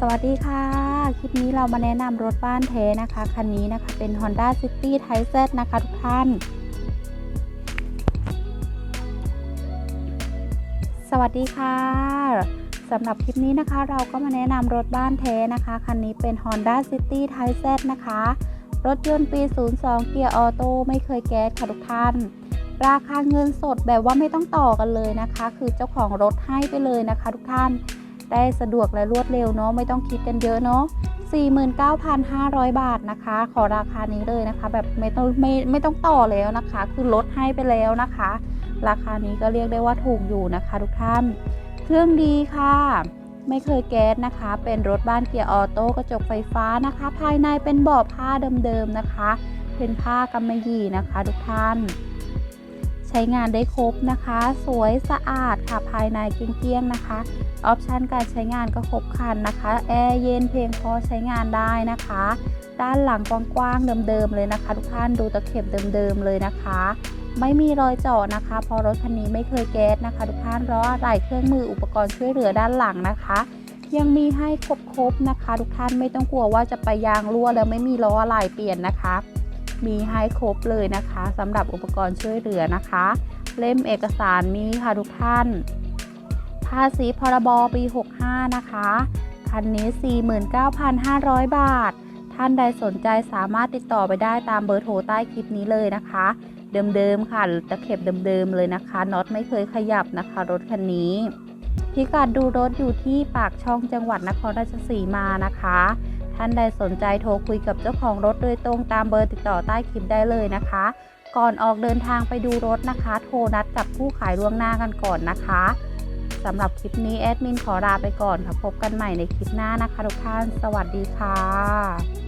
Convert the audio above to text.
สวัสดีค่ะ คลิปนี้เรามาแนะนำรถบ้านแท้นะคะ คันนี้นะคะเป็น Honda City t y z e นะคะทุกท่าน สวัสดีค่ะสำหรับคลิปนี้นะคะเราก็มาแนะนำรถบ้านแท้นะคะ คันนี้เป็น Honda City t y z e นะคะ รถยนต์ปี 02 เกียร์ออโต้ไม่เคยแก๊สค่ะทุกท่าน ราคาเงินสดแบบว่าไม่ต้องต่อกันเลยนะคะ คือเจ้าของรถให้ไปเลยนะคะทุกท่าน ได้สะดวกและรวดเร็วเนาะไม่ต้องคิดกันเยอะเนาะ49,500 บาทนะคะ ขอราคานี้เลยนะคะ แบบไม่ต้องไม่ไม่ต้องต่อแล้วนะคะ คือลดให้ไปแล้วนะคะ ราคานี้ก็เรียกได้ว่าถูกอยู่นะคะ ทุกท่าน เครื่องดีค่ะ ไม่เคยแก๊สนะคะ เป็นรถบ้านเกียร์ออโต้กระจกไฟฟ้านะคะ ภายในเป็นเบาะผ้าเดิมๆนะคะ เป็นผ้ากำมะหยี่นะคะ ทุกท่าน ใช้งานได้ครบนะคะ สวยสะอาดค่ะภายในเกลี้ยงๆนะคะออปชันการใช้งานก็ครบครันนะคะ แอร์เย็นเพียงพอใช้งานได้นะคะ ด้านหลังกว้างๆเดิมๆเลยนะคะ ทุกท่านดูตะเข็บเดิมๆเลยนะคะ ไม่มีรอยเจาะนะคะเพราะรถคันนี้ไม่เคยแก๊สนะคะ ทุกท่านล้ออะไรเครื่องมืออุปกรณ์ช่วยเหลือด้านหลังนะคะยังมีให้ครบๆนะคะ ทุกท่านไม่ต้องกลัวว่าจะไปยางรั่วแล้วไม่มีล้ออะไรเปลี่ยนนะคะ มีให้ครบเลยนะคะสำหรับอุปกรณ์ช่วยเหลือนะคะ เล่มเอกสารมีค่ะทุกท่าน ภาษีพรบปี 65 นะคะคันนี้ 49,500 บาท ท่านใดสนใจสามารถติดต่อไปได้ตามเบอร์โทรใต้คลิปนี้เลยนะคะ เดิมๆค่ะตะเข็บเดิมๆเลยนะคะน็อตไม่เคยขยับนะคะ รถคันนี้พิกัดดูรถอยู่ที่ปากช่องจังหวัดนครราชสีมานะคะ ท่านใดสนใจโทรคุยกับเจ้าของรถโดยตรงตามเบอร์ติดต่อใต้คลิปได้เลยนะคะ ก่อนออกเดินทางไปดูรถนะคะ โทรนัดกับผู้ขายล่วงหน้ากันก่อนนะคะสำหรับคลิปนี้แอดมินขอลาไปก่อนค่ะพบกันใหม่ในคลิปหน้านะคะทุกท่าน สวัสดีค่ะ